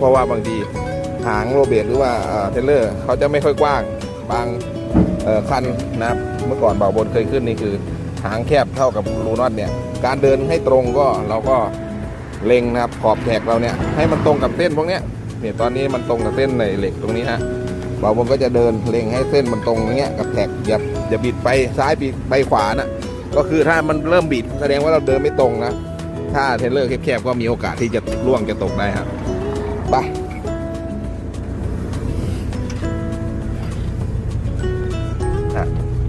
เพราะว่าบางทีหางโรเบตหรือว่าเทเลอร์เขาจะไม่ค่อยกว้างบางคันนะครับเมื่อก่อนเบาบนเคยขึ้นนี่คือ หางแคบเท่ากับรูน็อตเนี่ยการเดินให้ตรงก็เราก็เล็งนะครับขอบแท็กเราเนี่ยให้มันตรงกับเส้นพวกเนี้ยเนี่ยตอนนี้มันตรงกับเส้นในเหล็กตรงนี้ฮะเบาบนก็จะเดินเล็งให้เส้นมันตรงอย่างเงี้ยกับแท็กอย่าอย่าบิดไปซ้ายบิดไปขวานะก็คือถ้ามันเริ่มบิดแสดงว่าเราเดินไม่ตรงนะถ้าเทเลอร์แคบๆก็มีโอกาสที่จะล่วงจะตกได้ครับ ไปะ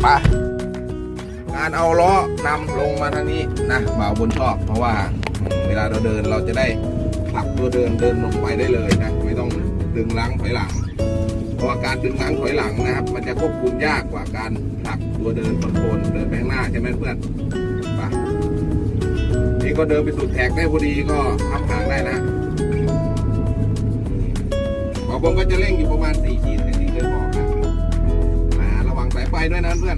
ไปการเอาล้อนำลงมาทางนี้นะบ่าวบนชอบ เพราะว่าเวลาเราเดินเราจะได้ผลักตัวเดินเดินลงไปได้เลยนะไม่ต้องดึงล้างถอยหลัง เพราะว่าการดึงล้างถอยหลังนะครับ มันจะควบคุมยากกว่าการผลักตัวเดินคอนโทรลเดินไปข้างหน้าใช่ไหมเพื่อนไปนี่ก็เดินไปสุดแท็กได้พอดีก็ทับหางได้นะ ผมก็จะเร่งอยู่ประมาณ4ขีดอย่างที่เคยบอกนะมาระวังสายไฟด้วยนะเพื่อน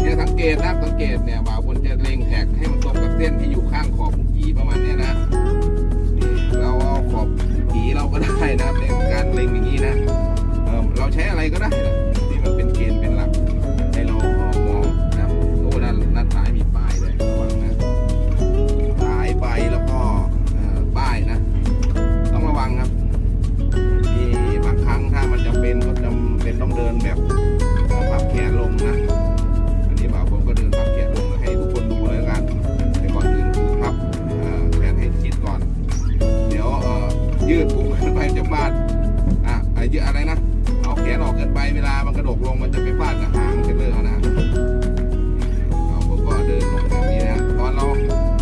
เนี่ยสังเกตนะสังเกตเนี่ยบ่าวบนจะเร่งแท็กให้มันตรงกับเส้นที่อยู่ข้างขอบขีประมาณเนี้ยนะเราเอาขอบขีเราก็ได้นะในการเล่งอย่างนี้นะเเราใช้อะไรก็ได้ งมันจะไปฟาดกับหางเทรลเลอร์เขานะเราผมก็เดินลงแบบนี้นะตอนเรา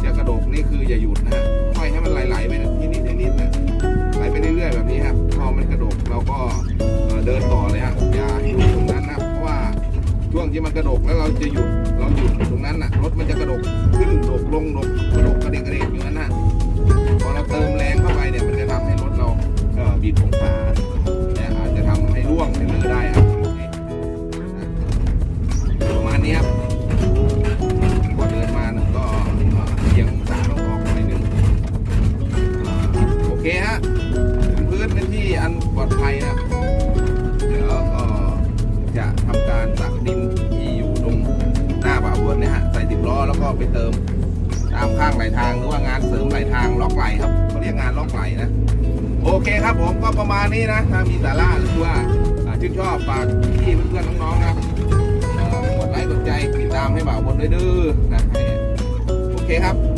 จะกระโดดนี่คืออย่าหยุดนะค่อยให้มันไหลๆไปนิดนิดนิดนะไหลไปเรื่อยๆแบบนี้ครับพอมันกระโดดเราก็เดินต่อเลยฮะอย่าหยุดตรงนั้นนะเพราะว่าช่วงที่มันกระโดดแล้วเราจะหยุดเราหยุดตรงนั้นน่ะรถมันจะกระ นี้ครับพอเดินมาหนึ่งก็เอียงองศาลงออกหน่อยหนึงอ่าโอเคฮะถึงพื้นเป็นที่อันปลอดภัยนะเดี๋ยวก็จะทำการตักดินที่อยู่ตรงหน้าบ่าวนเนี่ยฮะใส่ดิบล้อแล้วก็ไปเติมตามข้างไหลทางหรือว่างานเสริมไหลทางล็อกไหลครับเขาเรียกงานล็อกไหลนะโอเคครับผมก็ประมาณนี้นะถ้ามีสาระหรือว่าชื่นชอบฝากพี่เพื่อนๆน้องๆนะค์กดใจติดตามให้บ่ เลยด้วยเด้อนะโอเคครับ